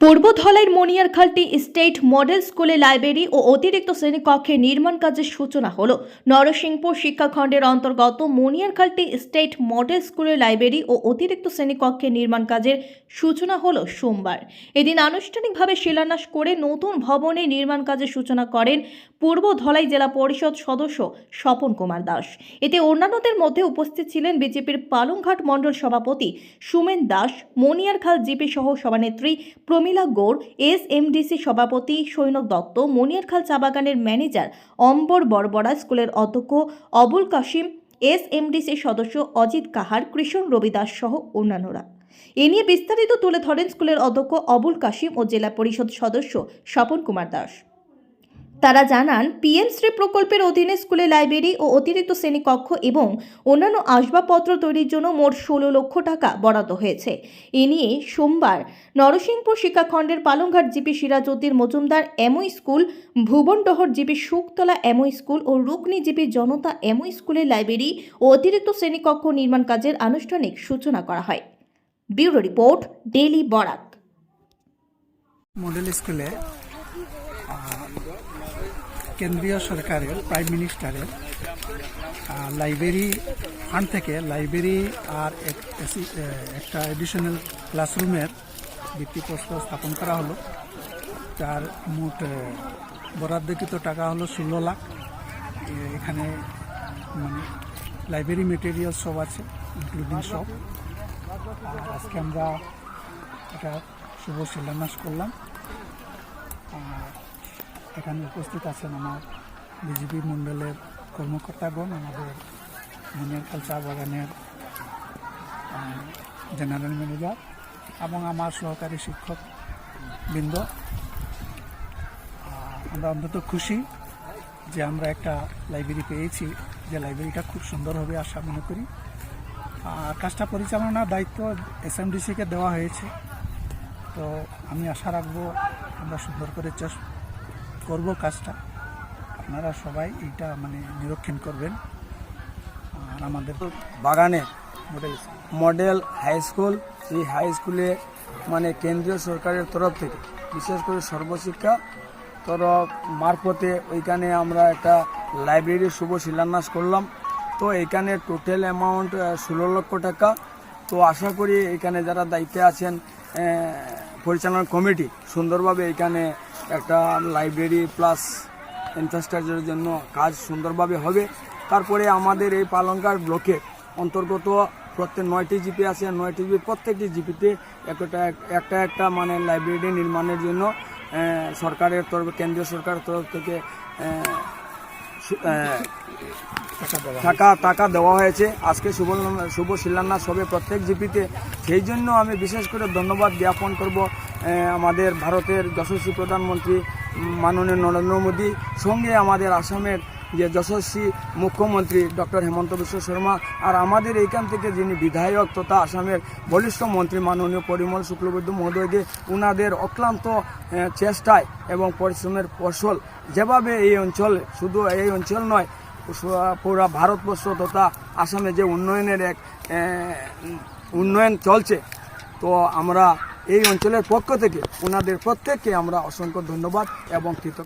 পূর্ব ধলাইয়ের মনিয়ারখালটি state model স্কুলে লাইব্রেরি ও অতিরিক্ত শ্রেণীকক্ষে নির্মাণ কাজের সূচনা হল। নরসিংপুর শিক্ষাখণ্ডের অন্তর্গত মনিয়ারখালটি স্টেট মডেল স্কুলে লাইব্রেরি ও অতিরিক্ত শ্রেণীকক্ষে নির্মাণ কাজের সূচনা হল সোমবার। এদিন আনুষ্ঠানিকভাবে শিলান্যাস করে নতুন ভবনে নির্মাণ কাজের সূচনা করেন পূর্ব ধলাই জেলা পরিষদ সদস্য স্বপন কুমার দাস। এতে অন্যান্যদের মধ্যে উপস্থিত ছিলেন বিজেপির পালংঘাট মণ্ডল সভাপতি সুমেন দাস মনিয়ারখাল জিপি সহ সভানেত্রী প্রমীলা গৌড়, এস এমডিসি সভাপতি সৈনক দত্ত, মনিয়ারখাল চা বাগানের ম্যানেজার অম্বর বরবরা স্কুলের অধ্যক্ষ অবুল কাশিম, এস এমডিসি সদস্য অজিত কাহার, কৃষণ রবিদাস সহ অন্যান্যরা। এ নিয়ে বিস্তারিত তুলে ধরেন স্কুলের অধ্যক্ষ অবুল কাশিম ও জেলা পরিষদ সদস্য স্বপন কুমার দাস। তারা জানান, পিএম শ্রী প্রকল্পের অধীনে স্কুলে লাইব্রেরি ও অতিরিক্ত শ্রেণীকক্ষ এবং অন্যান্য আসবাবপত্র তৈরির জন্য মোট ষোলো লক্ষ টাকা বরাদ্দ হয়েছে। এ নিয়ে সোমবার Narsingpur শিক্ষাখণ্ডের Palanghat GP Sirajuddin Majumdar MO school, Bhubandahar GP Shuktala MO school ও রুকনি জিপি জনতা এমও স্কুলের লাইব্রেরি ও অতিরিক্ত শ্রেণীকক্ষ নির্মাণ কাজের আনুষ্ঠানিক সূচনা করা হয়। Bureau report, daily Barak. Model স্কুলে কেন্দ্রীয় সরকারের প্রাইম মিনিস্টারের লাইব্রেরি ফান্ড থেকে লাইব্রেরি আর একটা এডিশনাল ক্লাসরুমের ভিত্তিপ্রস্তর স্থাপন করা হলো। তার মোট বরাদ্দকৃত টাকা হলো ষোলো লাখ। এখানে মানে লাইব্রেরি মেটেরিয়াল সব আছে ইনক্লুডিং সব। আজকে আমরা এটা শুভ শিলান্যাস করলাম। এখানে উপস্থিত আছেন আমার বিজেপি মণ্ডলের কর্মকর্তাগণ, আমাদের মনিয়ারখাল চা বাগানের জেনারেল ম্যানেজার এবং আমার সহকারী শিক্ষক বৃন্দ। আমরা অন্তত খুশি যে আমরা একটা লাইব্রেরি পেয়েছি। যে লাইব্রেরিটা খুব সুন্দর হবে আশা মনে করি। আর কাজটা পরিচালনার দায়িত্ব এসএমডিসিকে দেওয়া হয়েছে। তো আমি আশা রাখব আমরা সুন্দর করে চেষ্টা করব কাজটা। আপনারা সবাই এইটা মানে নিরীক্ষণ করবেন। আর আমাদের বাগানে মডেল মডেল হাই স্কুল, এই হাই স্কুলে মানে কেন্দ্রীয় সরকারের তরফ থেকে, বিশেষ করে সর্বশিক্ষা তরফ মারফতে ওইখানে আমরা একটা লাইব্রেরির শুভ শিলান্যাস করলাম। তো এখানে টোটাল অ্যামাউন্ট ষোলো লক্ষ টাকা। তো আশা করি এখানে যারা দায়িত্বে আছেন পরিচালনা কমিটি সুন্দরভাবে এখানে একটা লাইব্রেরি প্লাস ইনফ্রাস্ট্রাকচারের জন্য কাজ সুন্দরভাবে হবে। তারপরে আমাদের এই পালঙ্কার ব্লকে অন্তর্গত প্রত্যেক নয়টি জিপি আছে। নয়টি জিপি প্রত্যেকটি জিপিতে একটা একটা একটা মানে লাইব্রেরি নির্মাণের জন্য সরকারের তরফ কেন্দ্রীয় সরকারের তরফ থেকে টাকা টাকা দেওয়া হয়েছে। আজকে শুভ শুভ শিলান্যাস হবে প্রত্যেক জিপিতে। সেই জন্য আমি বিশেষ করে ধন্যবাদ জ্ঞাপন করব আমাদের ভারতের যশস্বী প্রধানমন্ত্রী মাননীয় নরেন্দ্র মোদী, সঙ্গে আমাদের আসামের যে যশস্বী মুখ্যমন্ত্রী ডক্টর হেমন্ত বিশ্ব শর্মা আর আমাদের এইখান থেকে যিনি বিধায়ক তথা আসামের বলিষ্ঠ মন্ত্রী মাননীয় পরিমল শুক্লবৈদ্য মহোদয়কে উনাদের অক্লান্ত চেষ্টায় এবং পরিশ্রমের ফসল যেভাবে এই অঞ্চল, শুধু এই অঞ্চল নয়, পুরা ভারতবর্ষ তথা আসামে যে উন্নয়নের এক উন্নয়ন চলছে, তো আমরা এই অঞ্চলের পক্ষ থেকে ওনাদের প্রত্যেককে আমরা অসংখ্য ধন্যবাদ এবং কৃতজ্ঞ।